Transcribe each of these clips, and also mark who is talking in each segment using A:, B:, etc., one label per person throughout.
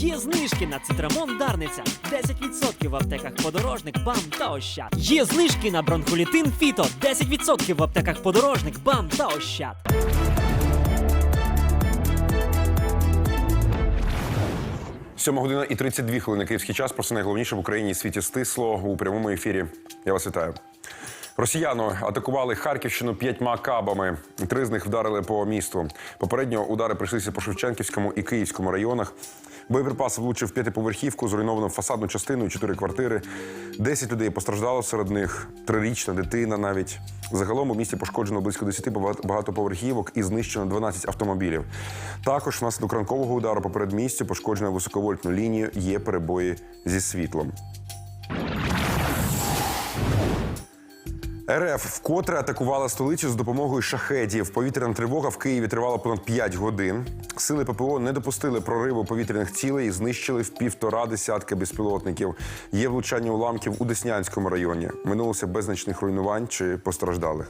A: Є знижки на цитрамон Дарниця. 10% в аптеках подорожник, бам та ощад. Є знижки на бронхолітин Фіто. 10% в аптеках подорожник, бам та ощад.
B: Сьома година і 32 хвилини київський час. Про все найголовніше в Україні і світі стисло у прямому ефірі. Я вас вітаю. Росіяни атакували Харківщину п'ятьма кабами. Три з них вдарили по місту. Попередньо удари прийшлися по Шевченківському і Київському районах. Боєприпас влучив п'ятиповерхівку, зруйновано фасадну частину чотири квартири. Десять людей постраждало серед них. Трирічна дитина навіть. Загалом у місті пошкоджено близько 10 багатоповерхівок і знищено 12 автомобілів. Також внаслідок ранкового удару по передмістю пошкоджено високовольтну лінію. Є перебої зі світлом. РФ вкотре атакувала столицю з допомогою шахедів. Повітряна тривога в Києві тривала понад 5 годин. Сили ППО не допустили прориву повітряних цілей і знищили в півтора десятка безпілотників. Є влучання уламків у Деснянському районі. Минулося без значних руйнувань чи постраждалих.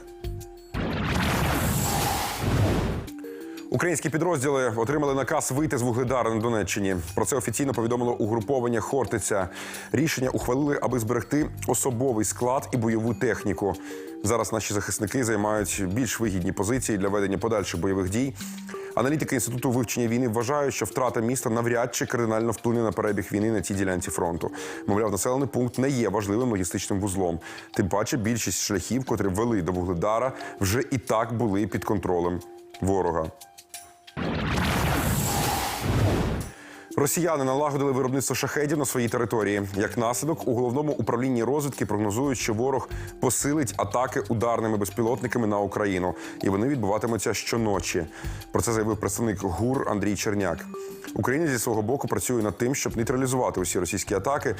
B: Українські підрозділи отримали наказ вийти з Вугледара на Донеччині. Про це офіційно повідомило угруповання Хортиця. Рішення ухвалили, аби зберегти особовий склад і бойову техніку. Зараз наші захисники займають більш вигідні позиції для ведення подальших бойових дій. Аналітики інституту вивчення війни вважають, що втрата міста навряд чи кардинально вплине на перебіг війни на цій ділянці фронту. Мовляв, населений пункт не є важливим логістичним вузлом. Тим паче, більшість шляхів, котрі вели до Вугледара, вже і так були під контролем ворога. Росіяни налагодили виробництво шахедів на своїй території. Як наслідок, у головному управлінні розвідки прогнозують, що ворог посилить атаки ударними безпілотниками на Україну, і вони відбуватимуться щоночі. Про це заявив представник ГУР Андрій Черняк. Україна зі свого боку працює над тим, щоб нейтралізувати усі російські атаки.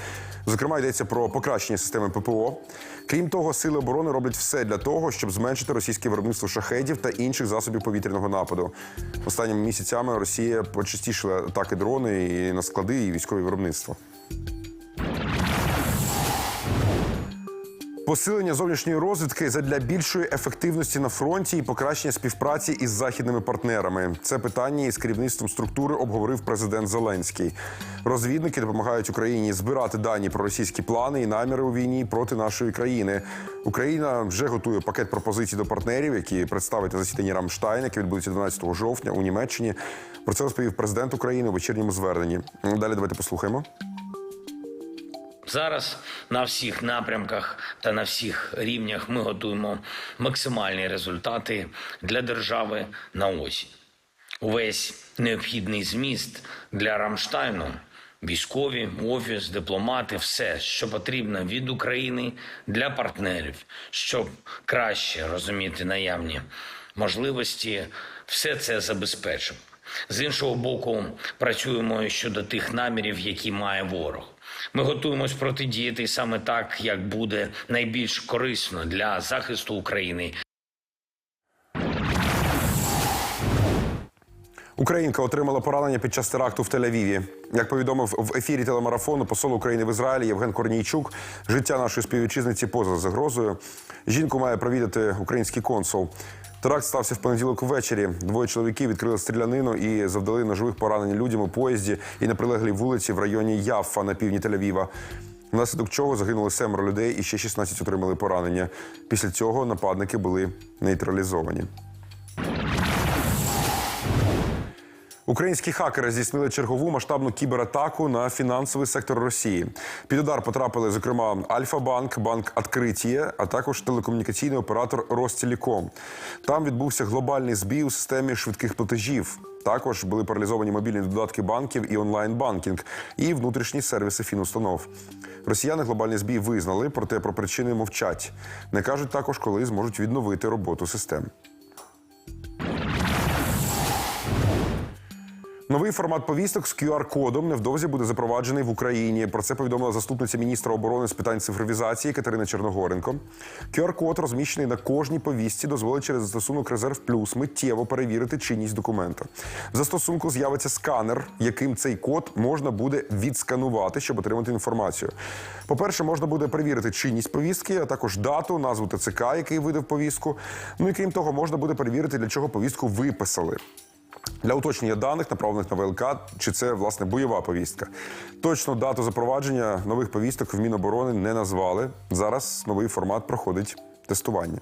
B: Зокрема, йдеться про покращення системи ППО. Крім того, сили оборони роблять все для того, щоб зменшити російське виробництво шахедів та інших засобів повітряного нападу. Останніми місяцями Росія почастішила атаки дрони і на склади і військові виробництва. Посилення зовнішньої розвідки задля більшої ефективності на фронті і покращення співпраці із західними партнерами. Це питання із керівництвом структури обговорив президент Зеленський. Розвідники допомагають Україні збирати дані про російські плани і наміри у війні проти нашої країни. Україна вже готує пакет пропозицій до партнерів, які представить на засіданні Рамштайн, яке відбудеться 12 жовтня у Німеччині. Про це розповів президент України у вечірньому зверненні. Далі давайте послухаємо.
C: Зараз на всіх напрямках та на всіх рівнях ми готуємо максимальні результати для держави на осінь. Увесь необхідний зміст для Рамштайну, військові, офіс, дипломати, все, що потрібно від України для партнерів, щоб краще розуміти наявні можливості, все це забезпечимо. З іншого боку, працюємо щодо тих намірів, які має ворог. Ми готуємось протидіяти саме так, як буде найбільш корисно для захисту України
B: Українка отримала поранення під час теракту в Тель-Авіві. Як повідомив в ефірі телемарафону посол України в Ізраїлі Євген Корнійчук, життя нашої співвітчизниці поза загрозою. Жінку має провідати український консул. Теракт стався в понеділок ввечері. Двоє чоловіків відкрили стрілянину і завдали ножових поранень людям у поїзді і на прилеглій вулиці в районі Яффа на півдні Тель-Авіва. Внаслідок чого загинули семеро людей і ще 16 отримали поранення. Після цього нападники були нейтралізовані. Українські хакери здійснили чергову масштабну кібератаку на фінансовий сектор Росії. Під удар потрапили, зокрема, Альфа-банк, банк Откритіє, а також телекомунікаційний оператор Ростелеком. Там відбувся глобальний збій у системі швидких платежів. Також були паралізовані мобільні додатки банків і онлайн-банкінг, і внутрішні сервіси фінустанов. Росіяни глобальний збій визнали, проте про причини мовчать. Не кажуть також, коли зможуть відновити роботу систем. Новий формат повісток з QR-кодом невдовзі буде запроваджений в Україні. Про це повідомила заступниця міністра оборони з питань цифровізації Катерина Черногоренко. QR-код, розміщений на кожній повістці, дозволить через застосунок Резерв Плюс миттєво перевірити чинність документа. В застосунку з'явиться сканер, яким цей код можна буде відсканувати, щоб отримати інформацію. По-перше, можна буде перевірити чинність повістки, а також дату, назву ТЦК, який видав повістку. Ну і крім того, можна буде перевірити, для чого повістку виписали. Для уточнення даних, направлених на ВЛК, чи це власне бойова повістка. Точно дату запровадження нових повісток в Міноборони не назвали. Зараз новий формат проходить тестування.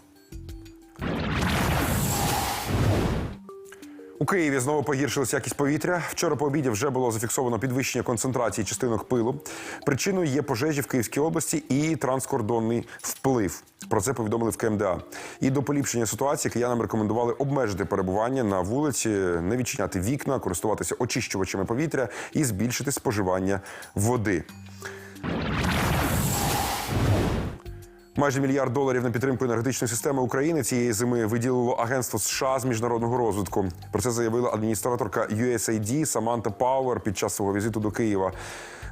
B: У Києві знову погіршилася якість повітря. Вчора по обіді вже було зафіксовано підвищення концентрації частинок пилу. Причиною є пожежі в Київській області і транскордонний вплив. Про це повідомили в КМДА. І до поліпшення ситуації киянам рекомендували обмежити перебування на вулиці, не відчиняти вікна, користуватися очищувачами повітря і збільшити споживання води. Майже мільярд доларів на підтримку енергетичної системи України цієї зими виділило агентство США з міжнародного розвитку. Про це заявила адміністраторка USAID Саманта Пауер під час свого візиту до Києва.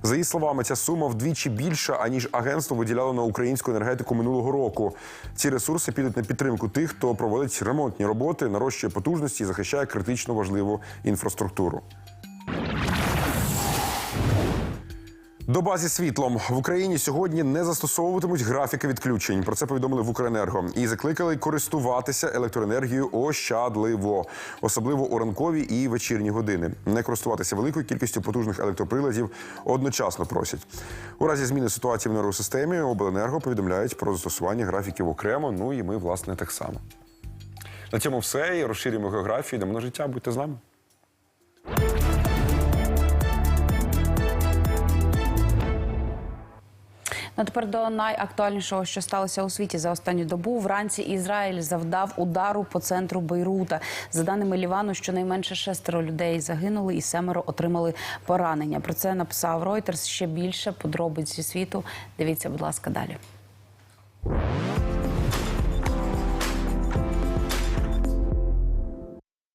B: За її словами, ця сума вдвічі більша, аніж агентство виділяло на українську енергетику минулого року. Ці ресурси підуть на підтримку тих, хто проводить ремонтні роботи, нарощує потужності і захищає критично важливу інфраструктуру. Доба зі світлом в Україні сьогодні не застосовуватимуть графіки відключень. Про це повідомили в Укренерго і закликали користуватися електроенергією ощадливо, особливо у ранкові і вечірні години. Не користуватися великою кількістю потужних електроприладів одночасно просять. У разі зміни ситуації в енергосистемі обленерго повідомляють про застосування графіків окремо. Ну і ми, власне, так само. На цьому все. І розширюємо географію. Йдемо на життя. Будьте з нами.
D: Ну, тепер до найактуальнішого, що сталося у світі за останню добу. Вранці Ізраїль завдав удару по центру Бейрута. За даними Лівану, щонайменше шестеро людей загинули і семеро отримали поранення. Про це написав Reuters. Ще більше подробиць зі світу. Дивіться, будь ласка, далі.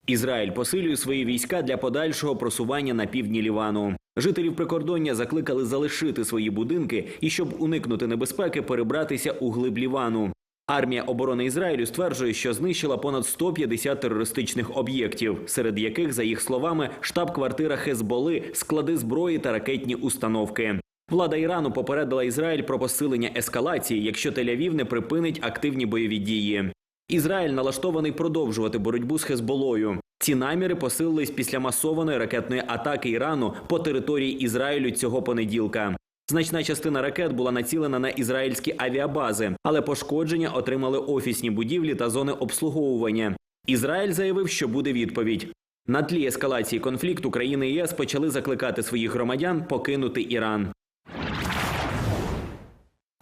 E: Ізраїль посилює свої війська для подальшого просування на півдні Лівану. Жителів прикордоння закликали залишити свої будинки і, щоб уникнути небезпеки, перебратися у глиб Лівану. Армія оборони Ізраїлю стверджує, що знищила понад 150 терористичних об'єктів, серед яких, за їх словами, штаб-квартира Хезболи, склади зброї та ракетні установки. Влада Ірану попередила Ізраїль про посилення ескалації, якщо Тель-Авів не припинить активні бойові дії. Ізраїль налаштований продовжувати боротьбу з Хезболою. Ці наміри посилились після масованої ракетної атаки Ірану по території Ізраїлю цього понеділка. Значна частина ракет була націлена на ізраїльські авіабази, але пошкодження отримали офісні будівлі та зони обслуговування. Ізраїль заявив, що буде відповідь. На тлі ескалації конфлікту країни ЄС почали закликати своїх громадян покинути Іран.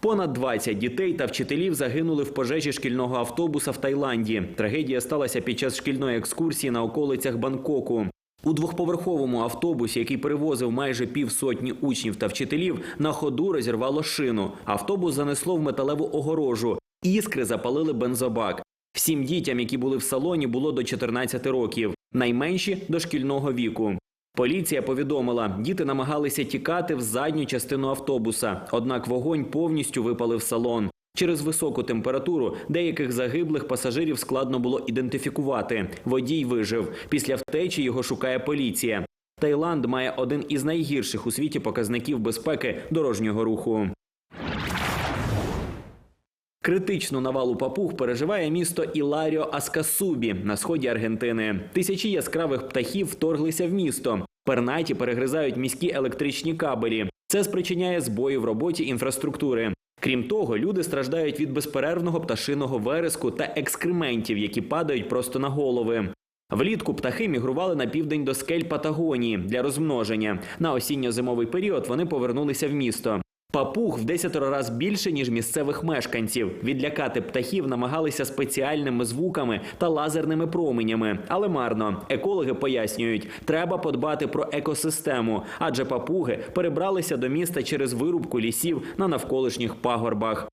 E: Понад 20 дітей та вчителів загинули в пожежі шкільного автобуса в Таїланді. Трагедія сталася під час шкільної екскурсії на околицях Бангкоку. У двохповерховому автобусі, який перевозив майже півсотні учнів та вчителів, на ходу розірвало шину. Автобус занесло в металеву огорожу. Іскри запалили бензобак. Всім дітям, які були в салоні, було до 14 років, найменші до шкільного віку. Поліція повідомила, діти намагалися тікати в задню частину автобуса, однак вогонь повністю випалив салон. Через високу температуру деяких загиблих пасажирів складно було ідентифікувати. Водій вижив. Після втечі його шукає поліція. Таїланд має один із найгірших у світі показників безпеки дорожнього руху. Критичну навалу папуг переживає місто Іларіо Аскасубі на сході Аргентини. Тисячі яскравих птахів вторглися в місто. Пернаті перегризають міські електричні кабелі. Це спричиняє збої в роботі інфраструктури. Крім того, люди страждають від безперервного пташиного вереску та екскрементів, які падають просто на голови. Влітку птахи мігрували на південь до скель Патагонії для розмноження. На осінньо-зимовий період вони повернулися в місто. Папуг в десятеро раз більше, ніж місцевих мешканців. Відлякати птахів намагалися спеціальними звуками та лазерними променями, але марно. Екологи пояснюють, треба подбати про екосистему, адже папуги перебралися до міста через вирубку лісів на навколишніх пагорбах.